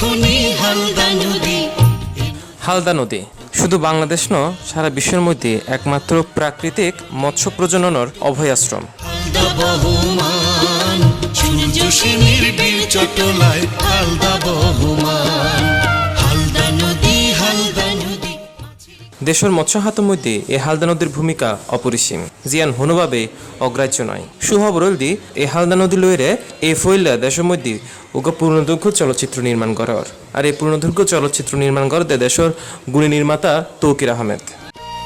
খনি হালদা নদী। হালদা নদী শুধু বাংলাদেশ ন সারা বিশ্বের মধ্যে একমাত্র প্রাকৃতিক মৎস্য প্রজননের অভয়াশ্রম। সূর্য চটলায় হালদা দেশের মৎস্য হাতের মধ্যে এ হালদা নদীর ভূমিকা অপরিসীম। জিয়ান হনুভাবে অগ্রাহ্য নয়। সুহবরল দি এই হালদা নদী লইরে এই ফইলা দেশের মধ্যে ওকে পূর্ণদৈর্ঘ্য চলচ্চিত্র নির্মাণ করার। আর এই পূর্ণদৈর্ঘ্য চলচ্চিত্র নির্মাণ করতে দেশের গুণী নির্মাতা তৌকির আহমেদ।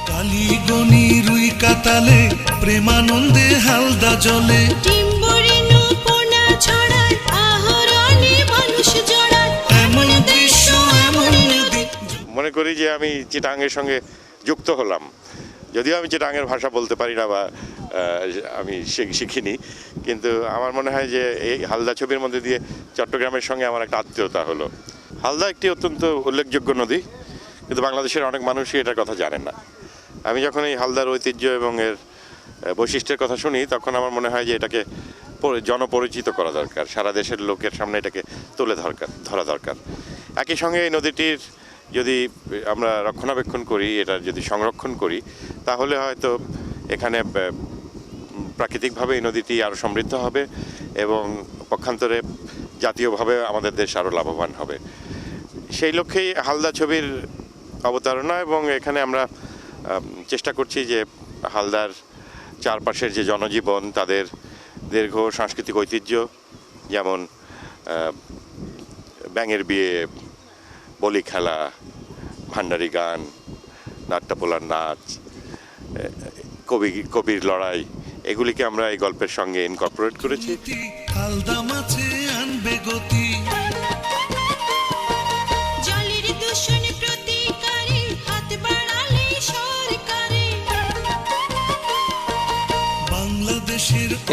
কালীগণি রুই কাতালে প্রেমানন্দে হালদা জলে। টিম্বরিনু পোনা ছড়ায় আহরণে মানুষ জড়ায়। এমন দৃশ্য এমন নদী মনে করি যে আমি চিটাঙ্গের সঙ্গে যুক্ত হলাম। যদিও আমি চিটাঙ্গের ভাষা বলতে পারি না বা আমি শিখিনি, কিন্তু আমার মনে হয় যে এই হালদা ছবির মধ্যে দিয়ে চট্টগ্রামের সঙ্গে আমার একটা আত্মীয়তা হলো। হালদা একটি অত্যন্ত উল্লেখযোগ্য নদী, কিন্তু বাংলাদেশের অনেক মানুষই এটার কথা জানেন না। আমি যখন এই হালদার ঐতিহ্য এবং এর বৈশিষ্ট্যের কথা শুনি, তখন আমার মনে হয় যে এটাকে জনপরিচিত করা দরকার। সারা দেশের লোকের সামনে এটাকে তুলে দরকার ধরা দরকার। একই সঙ্গে এই নদীটির যদি আমরা রক্ষণাবেক্ষণ করি এটার যদি সংরক্ষণ করি, তাহলে হয়তো এখানে প্রাকৃতিকভাবে এই নদীটি আরও সমৃদ্ধ হবে এবং পক্ষান্তরে জাতীয়ভাবে আমাদের দেশ আরও লাভবান হবে। সেই লক্ষ্যেই হালদা ছবির অবতারণা এবং এখানে আমরা চেষ্টা করছি যে হালদার চারপাশের যে জনজীবন, তাদের দীর্ঘ সাংস্কৃতিক ঐতিহ্য, যেমন ব্যাঙের বিয়ে বলি খেলা, ভান্ডারি গান, নাট্যপোলার নাচ কবি, কবির লড়াই, এগুলিকে আমরা এই গল্পের সঙ্গে ইনকর্পোরেট করেছি।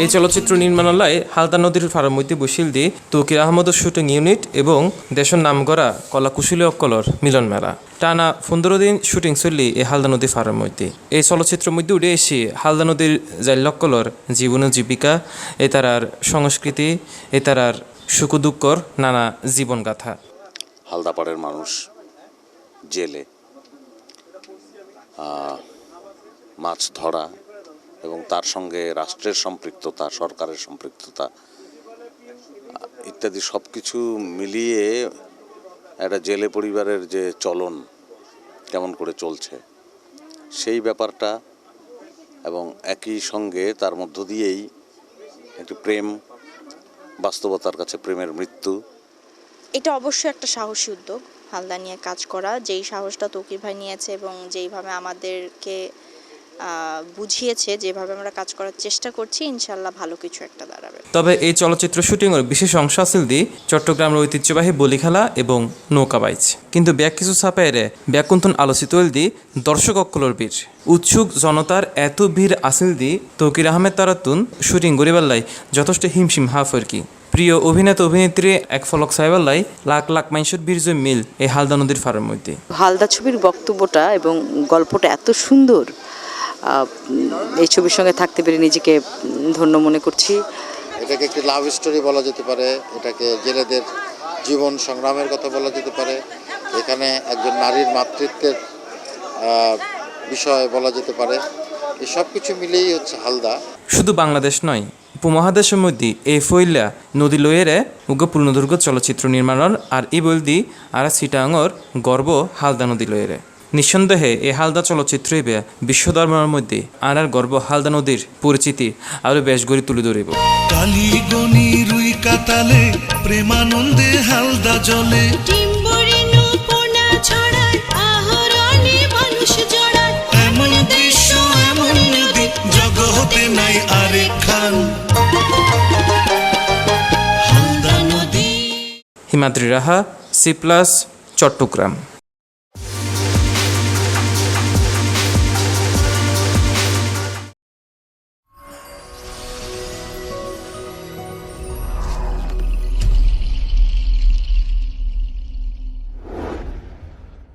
এই চলচ্চিত্র নির্মাণালয়ে হালদা নদীর ফার্ম মধ্যে বসিল দি তৌকির আহমদের শুটিং ইউনিট এবং দেশের নামগড়া কলা কুশলী অকলর মিলন মেলা। টানা পনেরো দিন শুটিং চললি এই হালদা নদী ফার্মের মধ্যে এই চলচ্চিত্রের মধ্যে উঠে এসে হালদা নদীর জাল্যকলর জীবন ও জীবিকা, এ তারার সংস্কৃতি, এ তারার সুখ দুঃখর নানা জীবনগাথা। হালদাপাড়ের মানুষ, জেলে মাছ ধরা এবং তার সঙ্গে রাষ্ট্রের সম্পৃক্ততা, সরকারের সম্পৃক্ততা, ইত্যাদি সব কিছু মিলিয়ে একটা জেলে পরিবারের যে চলন কেমন করে চলছে, সেই ব্যাপারটা এবং একই সঙ্গে তার মধ্য দিয়েই একটি প্রেম, বাস্তবতার কাছে প্রেমের মৃত্যু। এটা অবশ্যই একটা সাহসী উদ্যোগ, হালদা নিয়ে কাজ করা। যেই সাহসটা তকির ভাই নিয়েছে এবং যেইভাবে আমাদেরকে বুঝিয়েছে যেভাবে আমরা কাজ করার চেষ্টা করছি ইনশাল্লাহ ভালো কিছু একটা দাঁড়াবে। তবে এই চলচ্চিত্র শুটিংয়ের বিশেষ অংশ আছিল দি চট্টগ্রামের ঐতিহ্যবাহী বলি খেলা এবং নৌকা বাইচ। কিন্তু ব্যাক কিছু ছাপাইরে ব্যাকুন্থন আলোচিত হইল দি দর্শক অক্কলর বীর উৎসুক জনতার এত ভিড় আসিল দি তৌকির আহমেদ তারাতুন শুটিং গরিবাল্লাই যথেষ্ট হিমশিম হাফ আর কি। প্রিয় অভিনেতা অভিনেত্রী এক ফলক সাহেবাল্লাই লাখ লাখ মানুষের বীর যে মিল এই হালদা নদীর ফার্মের মধ্যে। হালদা ছবির বক্তব্যটা এবং গল্পটা এত সুন্দর এই ছবির সঙ্গে থাকতে পেরে নিজেকে ধন্য মনে করছি। এটাকে একটি লাভ স্টোরি বলা যেতে পারে এটাকে জেলেদের জীবন সংগ্রামের কথা বলা যেতে পারে এখানে একজন নারীর মাতৃত্বের বিষয় বলা যেতে পারে। এই সব কিছু মিলেই হচ্ছে হালদা। শুধু বাংলাদেশ নয় উপমহাদেশের মধ্যে এই ফইলা নদী লয়েরে উগ্র পূর্ণদুর্গ চলচ্চিত্র নির্মাণর আর ই বলদি আর সিটাঙর গর্ব হালদা নদী লয়েরে নিঃসন্দেহে এ হালদা চলচ্চিত্র বিশ্ব বিশ্বধর্মের মধ্যে আর আর গর্ব হালদা নদীর পরিচিতি আরও বেশ গড়ি তুলে ধরিব। রুই কাতালে প্রেমানন্দে হালদা জলে। টিম্বরিনু পোনা ছড়ায় আহরণে মানুষ জড়ায়। এমন দৃশ্য এমন নদী জগতে নাই আরেক খান হিমাদ্রি রাহা সি প্লাস চট্টগ্রাম।